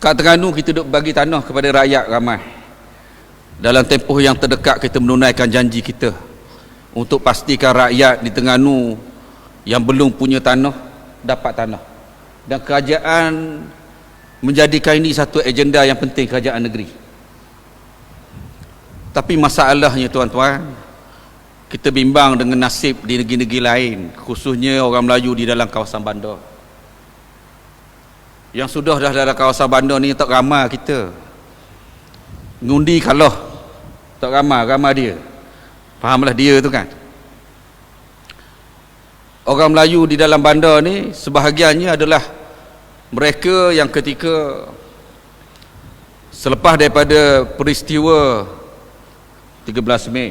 kat Terengganu kita duk bagi tanah kepada rakyat ramai. Dalam tempoh yang terdekat kita menunaikan janji kita untuk pastikan rakyat di Terengganu yang belum punya tanah dapat tanah. Dan kerajaan menjadikan ini satu agenda yang penting kerajaan negeri. Tapi masalahnya tuan-tuan kita bimbang dengan nasib di negeri-negeri lain khususnya orang Melayu di dalam kawasan bandar yang sudah dah dalam kawasan bandar ni tak ramai kita. Ngundi kalau tak ramai ramai dia. Fahamlah dia tu kan. Orang Melayu di dalam bandar ni sebahagiannya adalah mereka yang ketika selepas daripada peristiwa 13 Mei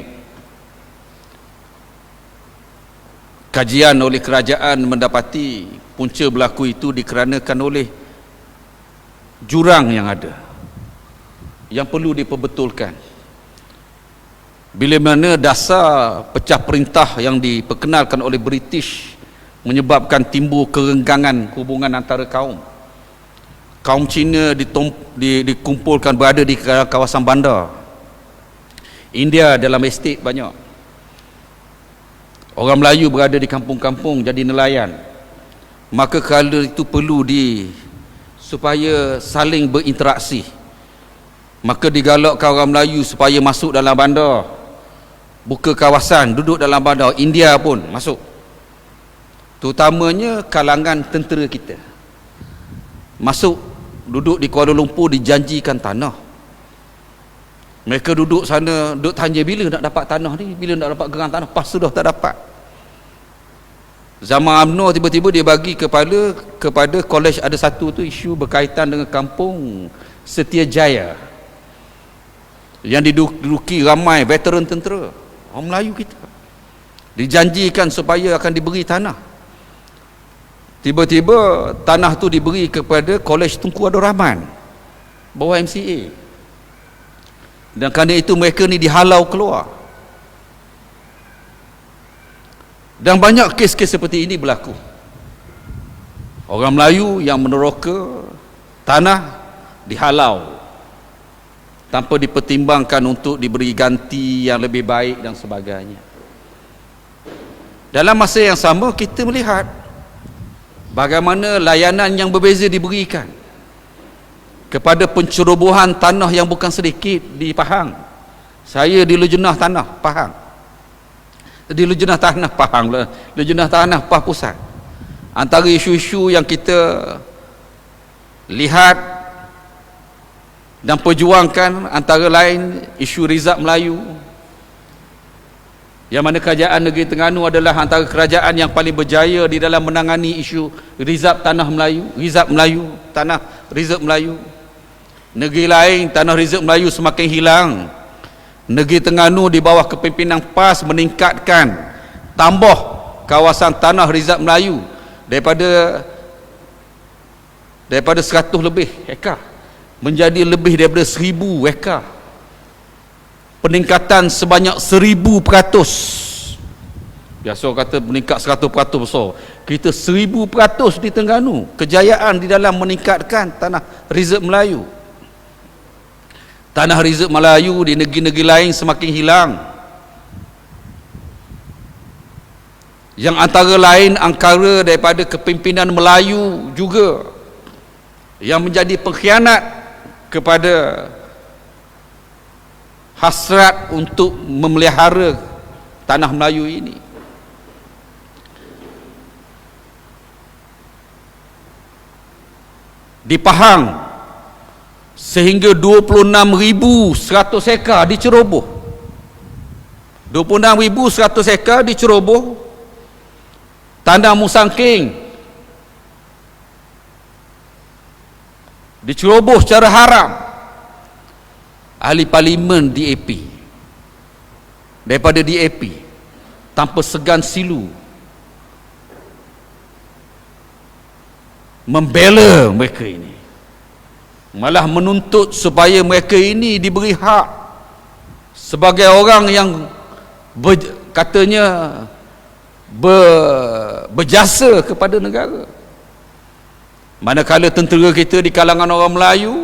kajian oleh kerajaan mendapati punca berlaku itu dikeranakan oleh jurang yang ada yang perlu diperbetulkan. Bila mana dasar pecah perintah yang diperkenalkan oleh British menyebabkan timbul kerenggangan hubungan antara kaum. Kaum Cina di, dikumpulkan berada di kawasan bandar. India dalam estate banyak. Orang Melayu berada di kampung-kampung jadi nelayan. Maka kalau itu perlu di supaya saling berinteraksi. Maka digalakkan orang Melayu supaya masuk dalam bandar. Buka kawasan duduk dalam bandar. India pun masuk. Terutamanya kalangan tentera kita. Masuk duduk di Kuala Lumpur dijanjikan tanah. Mereka duduk sana duduk tanya bila nak dapat tanah ni? Bila nak dapat gerang tanah? Pas sudah tak dapat zaman UMNO tiba-tiba dia bagi kepada kepada kolej ada satu tu isu berkaitan dengan kampung Setia Jaya. Yang diduduki ramai veteran tentera. Orang Melayu kita. Dijanjikan supaya akan diberi tanah. Tiba-tiba tanah tu diberi kepada Kolej Tunku Abdul Rahman bawah MCA dan kerana itu mereka ni dihalau keluar dan banyak kes-kes seperti ini berlaku. Orang Melayu yang meneroka tanah dihalau tanpa dipertimbangkan untuk diberi ganti yang lebih baik dan sebagainya. Dalam masa yang sama kita melihat bagaimana layanan yang berbeza diberikan kepada pencerobohan tanah yang bukan sedikit di Pahang. Saya di Lejunah Tanah Pahang di Lejunah Tanah Pahang Lejunah Tanah Pah Pusat. Antara isu-isu yang kita lihat dan perjuangkan antara lain isu rizab Melayu yang mana kerajaan negeri Terengganu adalah antara kerajaan yang paling berjaya di dalam menangani isu rizab tanah Melayu rizab Melayu tanah rizab Melayu. Negeri lain tanah rizab Melayu semakin hilang negeri Terengganu di bawah kepimpinan PAS meningkatkan tambah kawasan tanah rizab Melayu daripada daripada 100 lebih hektar menjadi lebih daripada seribu weka peningkatan sebanyak seribu peratus. Biasa orang kata meningkat seratus peratus besar. Kita seribu peratus di Tengganu kejayaan di dalam meningkatkan tanah rizab Melayu tanah rizab Melayu di negeri-negeri lain semakin hilang. Yang antara lain angkara daripada kepimpinan Melayu juga yang menjadi pengkhianat kepada hasrat untuk memelihara tanah Melayu ini. Di Pahang sehingga 26,100 ekar diceroboh. 26,100 ekar diceroboh. Tanah musangking diceroboh secara haram. Ahli parlimen DAP daripada DAP tanpa segan silu. Membela mereka ini malah menuntut supaya mereka ini diberi hak sebagai orang yang ber, katanya ber, berjasa kepada negara. Manakala tentera kita di kalangan orang Melayu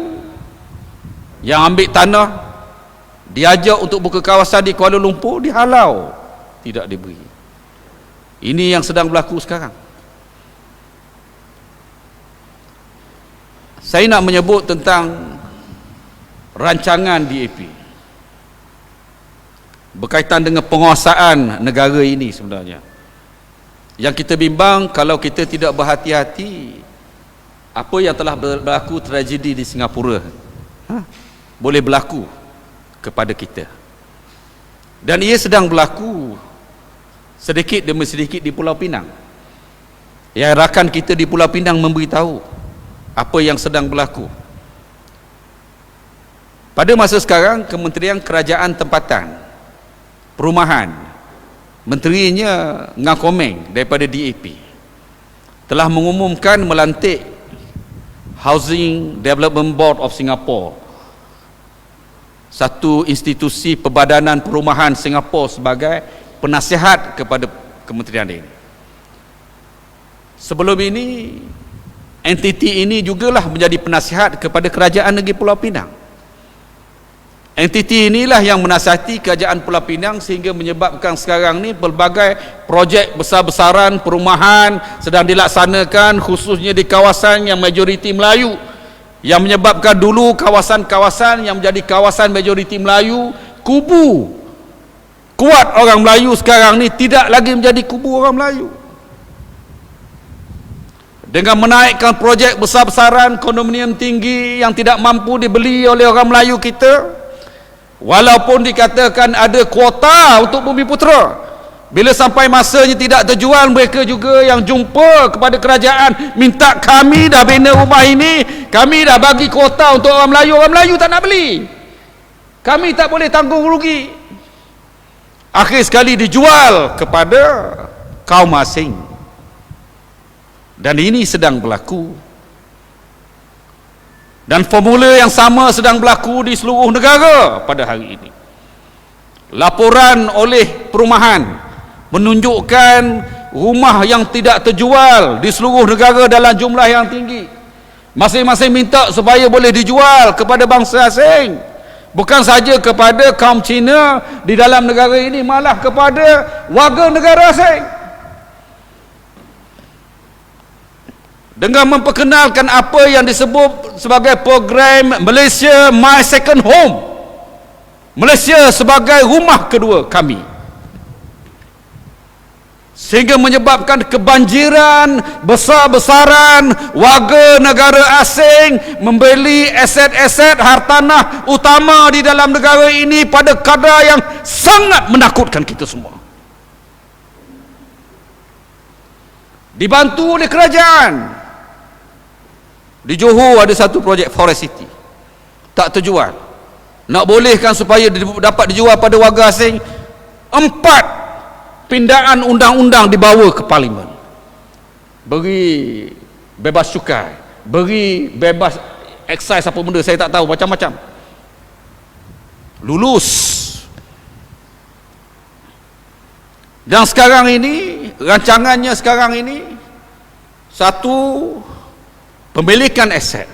yang ambil tanah diajak untuk buka kawasan di Kuala Lumpur dihalau. Tidak diberi. Ini yang sedang berlaku sekarang saya nak menyebut tentang rancangan DAP berkaitan dengan penguasaan negara ini sebenarnya. Yang kita bimbang kalau kita tidak berhati-hati apa yang telah berlaku tragedi di Singapura? Ha, boleh berlaku kepada kita. Dan ia sedang berlaku sedikit demi sedikit di Pulau Pinang. Yang rakan kita di Pulau Pinang memberitahu apa yang sedang berlaku. Pada masa sekarang Kementerian Kerajaan Tempatan perumahan menterinya Ngakomeng daripada DAP telah mengumumkan melantik Housing Development Board of Singapore satu institusi perbadanan perumahan Singapura sebagai penasihat kepada kementerian ini. Sebelum ini entiti ini jugalah menjadi penasihat kepada kerajaan negeri Pulau Pinang. Entiti inilah yang menasihati kerajaan Pulau Pinang sehingga menyebabkan sekarang ni pelbagai projek besar-besaran perumahan sedang dilaksanakan khususnya di kawasan yang majoriti Melayu. Yang menyebabkan dulu kawasan-kawasan yang menjadi kawasan majoriti Melayu kubu kuat orang Melayu sekarang ni tidak lagi menjadi kubu orang Melayu dengan menaikkan projek besar-besaran kondominium tinggi yang tidak mampu dibeli oleh orang Melayu kita walaupun dikatakan ada kuota untuk bumi putera bila sampai masanya tidak terjual mereka juga yang jumpa kepada kerajaan minta kami dah bina rumah ini kami dah bagi kuota untuk orang Melayu orang Melayu tak nak beli. Kami tak boleh tanggung rugi. Akhir sekali dijual kepada kaum asing dan ini sedang berlaku. Dan formula yang sama sedang berlaku di seluruh negara pada hari ini. Laporan oleh perumahan menunjukkan rumah yang tidak terjual di seluruh negara dalam jumlah yang tinggi. Masing-masing minta supaya boleh dijual kepada bangsa asing. Bukan saja kepada kaum Cina di dalam negara ini malah kepada warga negara asing dengan memperkenalkan apa yang disebut sebagai program Malaysia My Second Home. Malaysia sebagai rumah kedua kami. Sehingga menyebabkan kebanjiran besar-besaran warga negara asing membeli aset-aset hartanah utama di dalam negara ini pada kadar yang sangat menakutkan kita semua. Dibantu oleh kerajaan di Johor ada satu projek Forest City. Tak terjual. Nak bolehkan supaya dapat dijual pada warga asing empat pindaan undang-undang dibawa ke parlimen. Beri bebas cukai beri bebas excise apa benda saya tak tahu macam-macam. Lulus. Dan sekarang ini rancangannya sekarang ini satu pemilikan aset.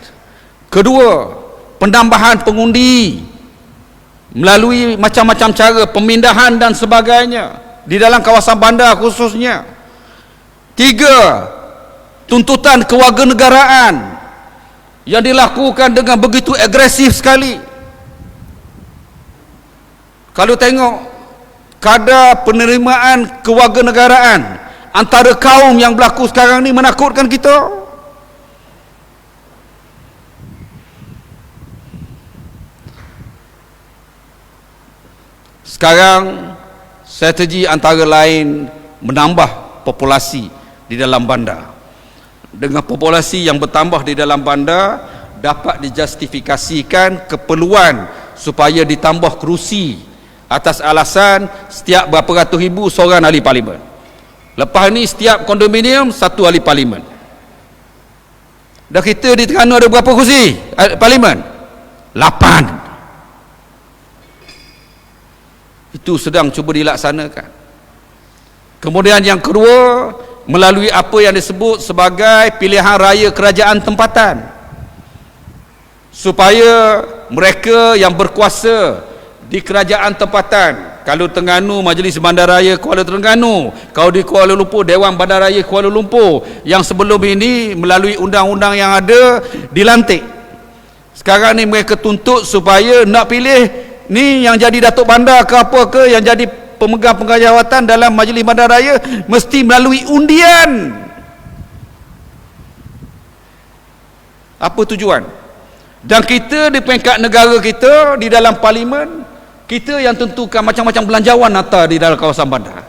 Kedua penambahan pengundi melalui macam-macam cara pemindahan dan sebagainya di dalam kawasan bandar khususnya. Tiga tuntutan kewarganegaraan yang dilakukan dengan begitu agresif sekali. Kalau tengok kadar penerimaan kewarganegaraan antara kaum yang berlaku sekarang ni menakutkan kita sekarang strategi antara lain menambah populasi di dalam bandar. Dengan populasi yang bertambah di dalam bandar dapat dijustifikasikan keperluan supaya ditambah kerusi atas alasan setiap berapa ratus ribu seorang ahli parlimen. Lepas ni setiap kondominium satu ahli parlimen. Dah kita di Terengganu ada berapa kursi parlimen? lapan itu sedang cuba dilaksanakan. Kemudian yang kedua melalui apa yang disebut sebagai pilihan raya kerajaan tempatan. Supaya mereka yang berkuasa di kerajaan tempatan kalau Terengganu Majlis Bandaraya Kuala Terengganu kalau di Kuala Lumpur Dewan Bandaraya Kuala Lumpur yang sebelum ini melalui undang-undang yang ada dilantik. Sekarang ni mereka tuntut supaya nak pilih ni yang jadi Datuk Bandar ke apa ke yang jadi pemegang-pemegang jawatan dalam Majlis Bandaraya mesti melalui undian. Apa tujuan? Dan kita di peringkat negara kita di dalam parlimen kita yang tentukan macam-macam belanjawan nata di dalam kawasan bandar.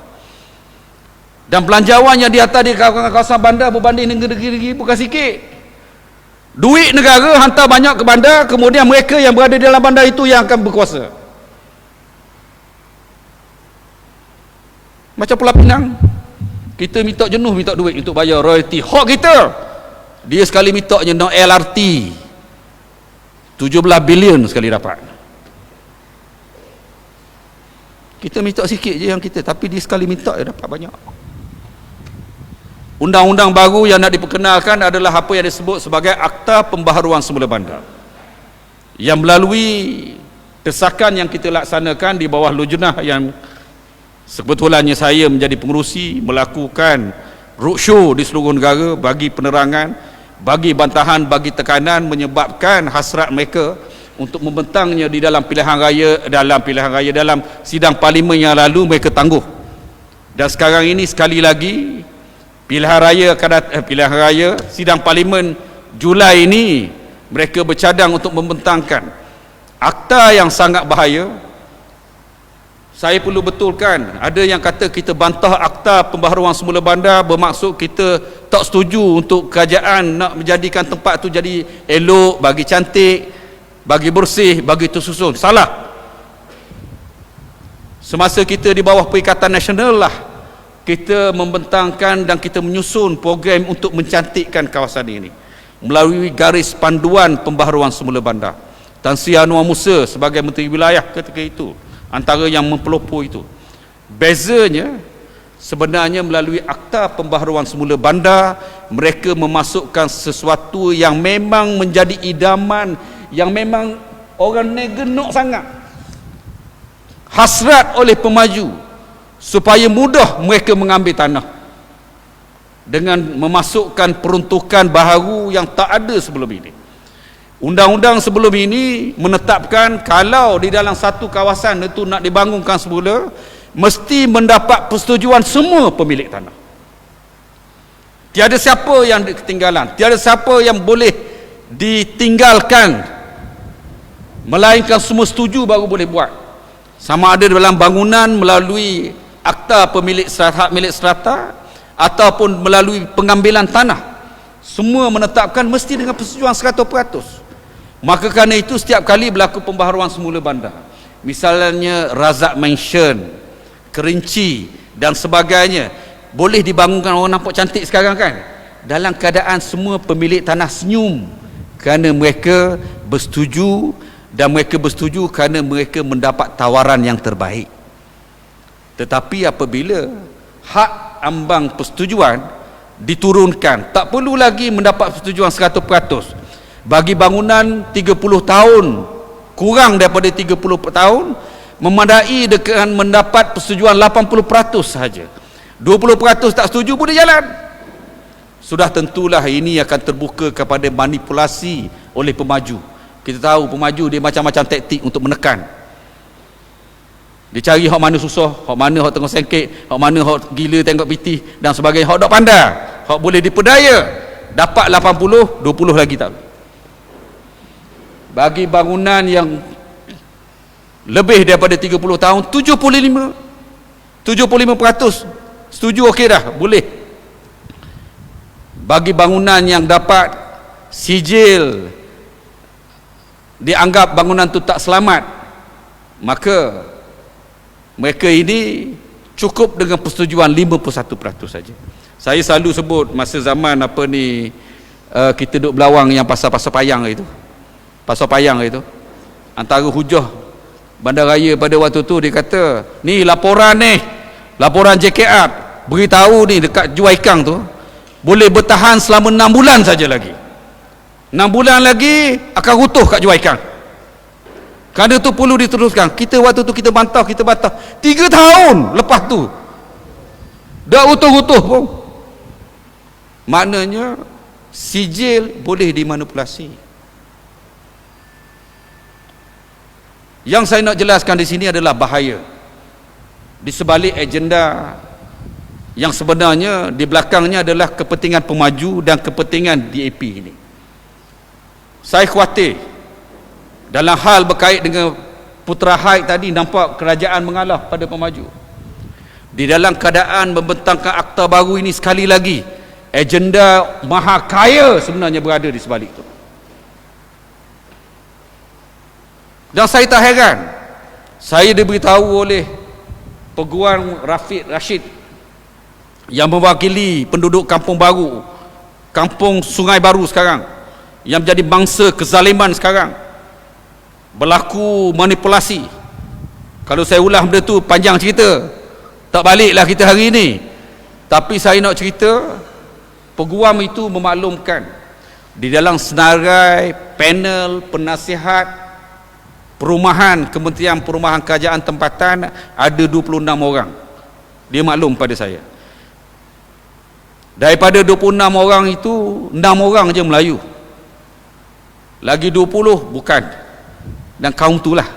Dan belanjawan yang di atas di kawasan bandar berbanding negeri-negeri bukan sikit duit negara hantar banyak ke bandar kemudian mereka yang berada di dalam bandar itu yang akan berkuasa. Macam Pulau Pinang kita minta jenuh minta duit untuk bayar royalty hak kita. Dia sekali minta je no LRT 17 bilion sekali dapat. Kita minta sikit je yang kita tapi dia sekali minta dia dapat banyak undang-undang baru yang nak diperkenalkan adalah apa yang disebut sebagai akta pembaharuan semula bandar. Yang melalui desakan yang kita laksanakan di bawah lujnah yang sebetulnya saya menjadi pengurusi melakukan roadshow di seluruh negara bagi penerangan bagi bantahan bagi tekanan menyebabkan hasrat mereka untuk membentangnya di dalam pilihan raya dalam pilihan raya dalam sidang parlimen yang lalu mereka tangguh. Dan sekarang ini sekali lagi pilihan raya eh, pilihan raya sidang parlimen Julai ini mereka bercadang untuk membentangkan akta yang sangat bahaya saya perlu betulkan ada yang kata kita bantah akta pembaharuan semula bandar bermaksud kita tak setuju untuk kerajaan nak menjadikan tempat tu jadi elok bagi cantik bagi bersih, bagi tersusun. Salah. Semasa kita di bawah Perikatan Nasional lah kita membentangkan dan kita menyusun program untuk mencantikkan kawasan ini melalui garis panduan pembaharuan semula bandar. Tan Sri Anwar Musa sebagai Menteri Wilayah ketika itu antara yang mempelopor itu. Bezanya sebenarnya melalui akta pembaharuan semula bandar mereka memasukkan sesuatu yang memang menjadi idaman yang memang orang ni genuk sangat hasrat oleh pemaju supaya mudah mereka mengambil tanah. Dengan memasukkan peruntukan baharu yang tak ada sebelum ini. Undang-undang sebelum ini menetapkan kalau di dalam satu kawasan itu nak dibangunkan semula mesti mendapat persetujuan semua pemilik tanah. Tiada siapa yang ketinggalan tiada siapa yang boleh ditinggalkan. Melainkan semua setuju baru boleh buat. Sama ada dalam bangunan melalui akta pemilik hak milik serata ataupun melalui pengambilan tanah semua menetapkan mesti dengan persetujuan 100% maka kerana itu setiap kali berlaku pembaharuan semula bandar. Misalnya Razak Mansion Kerinci dan sebagainya boleh dibangunkan orang nampak cantik sekarang kan? Dalam keadaan semua pemilik tanah senyum kerana mereka bersetuju dan mereka bersetuju kerana mereka mendapat tawaran yang terbaik tetapi apabila hak ambang persetujuan diturunkan tak perlu lagi mendapat persetujuan 100% bagi bangunan 30 tahun kurang daripada 30 tahun memadai dengan mendapat persetujuan 80% sahaja. 20% tak setuju boleh jalan. Sudah tentulah ini akan terbuka kepada manipulasi oleh pemaju. Kita tahu pemaju dia macam-macam taktik untuk menekan dia cari hak mana susah hak mana hak tengah sengkit hak mana hak gila tengok piti dan sebagainya. Hak dok pandai. Hak boleh diperdaya. Dapat 80 20 lagi tak? Bagi bangunan yang lebih daripada 30 tahun 75 75% setuju okey dah? Boleh. Bagi bangunan yang dapat sijil dianggap bangunan itu tak selamat maka mereka ini cukup dengan persetujuan 51% saja. Saya selalu sebut masa zaman apa ni uh, kita duduk belawang yang pasal-pasal payang itu. Pasal payang itu. Antara hujah bandaraya pada waktu tu dia kata ni laporan ni laporan JKR beritahu ni dekat jual ikan tu boleh bertahan selama 6 bulan saja lagi. 6 bulan lagi akan rutuh kat jual ikan kerana tu perlu diteruskan. Kita waktu tu kita bantah kita bantah. 3 tahun lepas tu. Dah rutuh-rutuh pun. Maknanya sijil boleh dimanipulasi. Yang saya nak jelaskan di sini adalah bahaya. Di sebalik agenda yang sebenarnya di belakangnya adalah kepentingan pemaju dan kepentingan DAP ini. Saya khawatir dalam hal berkait dengan Putra Haid tadi nampak kerajaan mengalah pada pemaju. Di dalam keadaan membentangkan akta baru ini sekali lagi agenda maha kaya sebenarnya berada di sebalik itu. Dan saya tak heran saya diberitahu oleh Peguam Rafiq Rashid yang mewakili penduduk kampung baru kampung sungai baru sekarang yang menjadi bangsa kezaliman sekarang berlaku manipulasi. Kalau saya ulang benda tu panjang cerita. Tak baliklah kita hari ini. Tapi saya nak cerita peguam itu memaklumkan di dalam senarai panel penasihat perumahan Kementerian Perumahan Kerajaan Tempatan ada 26 orang. Dia maklum pada saya. Daripada 26 orang itu 6 orang je Melayu. Lagi 20 bukan dan kaum itulah.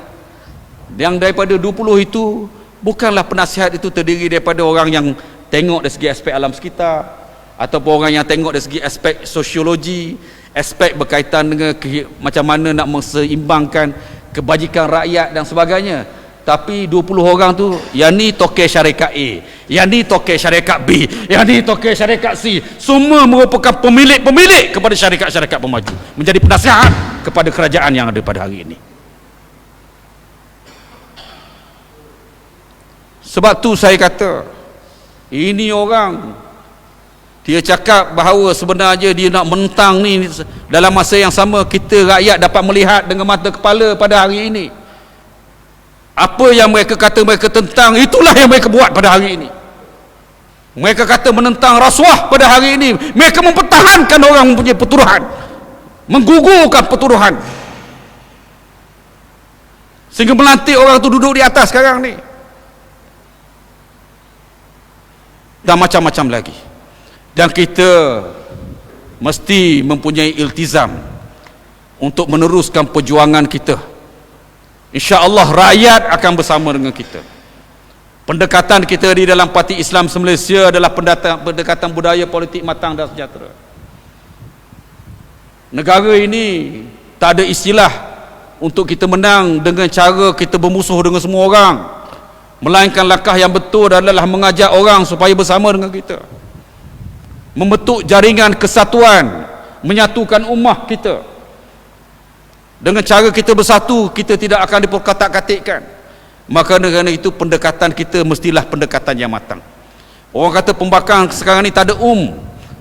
Yang daripada 20 itu bukanlah penasihat itu terdiri daripada orang yang tengok dari segi aspek alam sekitar ataupun orang yang tengok dari segi aspek sosiologi aspek berkaitan dengan ke, macam mana nak menseimbangkan kebajikan rakyat dan sebagainya. Tapi 20 orang tu yang ni tokeh syarikat A yang ni tokeh syarikat B yang ni tokeh syarikat C semua merupakan pemilik-pemilik kepada syarikat-syarikat pemaju menjadi penasihat kepada kerajaan yang ada pada hari ini sebab tu saya kata ini orang dia cakap bahawa sebenarnya dia nak mentang ni dalam masa yang sama kita rakyat dapat melihat dengan mata kepala pada hari ini. Apa yang mereka kata mereka tentang itulah yang mereka buat pada hari ini. Mereka kata menentang rasuah pada hari ini. Mereka mempertahankan orang mempunyai pertuduhan. Menggugurkan pertuduhan. Sehingga melantik orang itu duduk di atas sekarang ni dan macam-macam lagi dan kita mesti mempunyai iltizam untuk meneruskan perjuangan kita InsyaAllah rakyat akan bersama dengan kita. Pendekatan kita di dalam Parti Islam Malaysia adalah pendekatan budaya politik matang dan sejahtera. Negara ini tak ada istilah untuk kita menang dengan cara kita bermusuh dengan semua orang. Melainkan langkah yang betul adalah mengajak orang supaya bersama dengan kita. Membentuk jaringan kesatuan, menyatukan ummah kita. Dengan cara kita bersatu kita tidak akan diperkatak-katikkan. Maka kerana itu pendekatan kita mestilah pendekatan yang matang. Orang kata pembakang sekarang ni tak ada um.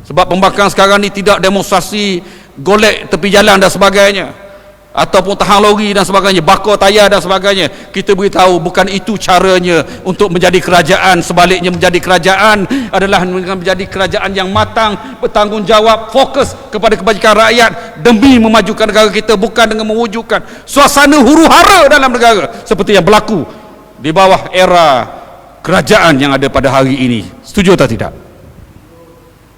Sebab pembakang sekarang ni tidak demonstrasi golek tepi jalan dan sebagainya ataupun tahan lori dan sebagainya bakar tayar dan sebagainya. Kita beritahu bukan itu caranya untuk menjadi kerajaan. Sebaliknya menjadi kerajaan adalah menjadi kerajaan yang matang bertanggungjawab fokus kepada kebajikan rakyat demi memajukan negara kita bukan dengan mewujudkan suasana huru hara dalam negara seperti yang berlaku di bawah era kerajaan yang ada pada hari ini. Setuju atau tidak